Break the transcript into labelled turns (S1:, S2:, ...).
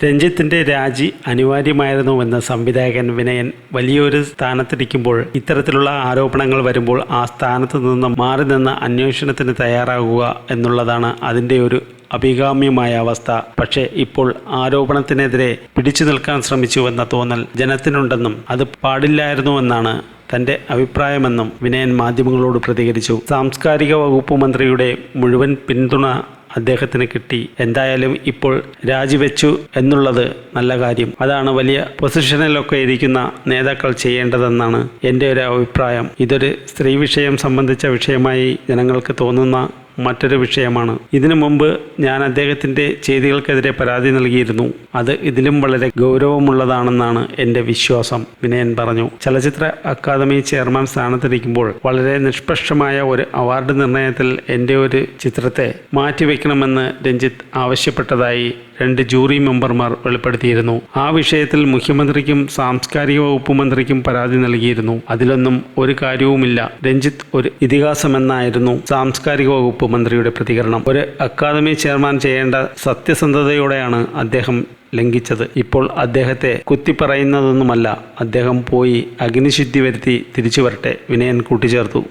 S1: രഞ്ജിത്തിന്റെ രാജി അനിവാര്യമായിരുന്നുവെന്ന് സംവിധായകൻ വിനയൻ വലിയൊരു സ്ഥാനത്തിരിക്കുമ്പോൾ ഇത്തരത്തിലുള്ള ആരോപണങ്ങൾ വരുമ്പോൾ ആ സ്ഥാനത്ത് നിന്ന് മാറി നിന്ന് അന്വേഷണത്തിന് തയ്യാറാകുക എന്നുള്ളതാണ് അതിന്റെ ഒരു അഭികാമ്യമായ അവസ്ഥ. പക്ഷേ ഇപ്പോൾ ആരോപണത്തിനെതിരെ പിടിച്ചു നിൽക്കാൻ ശ്രമിച്ചുവെന്ന തോന്നൽ ജനത്തിനുണ്ടെന്നും അത് പാടില്ലായിരുന്നുവെന്നാണ് തന്റെ അഭിപ്രായമെന്നും വിനയൻ മാധ്യമങ്ങളോട് പ്രതികരിച്ചു. സാംസ്കാരിക വകുപ്പ് മന്ത്രിയുടെ മുഴുവൻ പിന്തുണ അദ്ദേഹത്തിന് കിട്ടി. എന്തായാലും ഇപ്പോൾ രാജിവെച്ചു എന്നുള്ളത് നല്ല കാര്യം. അതാണ് വലിയ പൊസിഷനിലൊക്കെ ഇരിക്കുന്ന നേതാക്കൾ ചെയ്യേണ്ടതെന്നാണ് എന്റെ ഒരു അഭിപ്രായം. ഇതൊരു സ്ത്രീ വിഷയം സംബന്ധിച്ച വിഷയമായി ജനങ്ങൾക്ക് തോന്നുന്ന മറ്റൊരു വിഷയമാണ്. ഇതിനു മുമ്പ് ഞാൻ അദ്ദേഹത്തിന്റെ ചെയ്തികൾക്കെതിരെ പരാതി നൽകിയിരുന്നു. അത് ഇതിലും വളരെ ഗൗരവമുള്ളതാണെന്നാണ് എന്റെ വിശ്വാസം വിനയൻ പറഞ്ഞു. ചലച്ചിത്ര അക്കാദമി ചെയർമാൻ സ്ഥാനത്തിരിക്കുമ്പോൾ വളരെ നിഷ്പക്ഷമായ ഒരു അവാർഡ് നിർണയത്തിൽ എന്റെ ഒരു ചിത്രത്തെ മാറ്റിവെക്കണമെന്ന് രഞ്ജിത്ത് ആവശ്യപ്പെട്ടതായി രണ്ട് ജൂറി മെമ്പർമാർ വെളിപ്പെടുത്തിയിരുന്നു. ആ വിഷയത്തിൽ മുഖ്യമന്ത്രിക്കും സാംസ്കാരിക വകുപ്പ് മന്ത്രിക്കും പരാതി നൽകിയിരുന്നു. അതിലൊന്നും ഒരു കാര്യവുമില്ല. രഞ്ജിത്ത് ഒരു ഇതിഹാസമെന്നായിരുന്നു സാംസ്കാരിക വകുപ്പ് മന്ത്രിയുടെ പ്രതികരണം. ഒരു അക്കാദമി ചെയർമാൻ ചെയ്യേണ്ട സത്യസന്ധതയോടെയാണ് അദ്ദേഹം ലംഘിച്ചത്. ഇപ്പോൾ അദ്ദേഹത്തെ കുത്തിപ്പറയുന്നതൊന്നുമല്ല. അദ്ദേഹം പോയി അഗ്നിശുദ്ധി വരുത്തി തിരിച്ചു വരട്ടെ. വിനയൻ കൂട്ടിച്ചേർത്തു.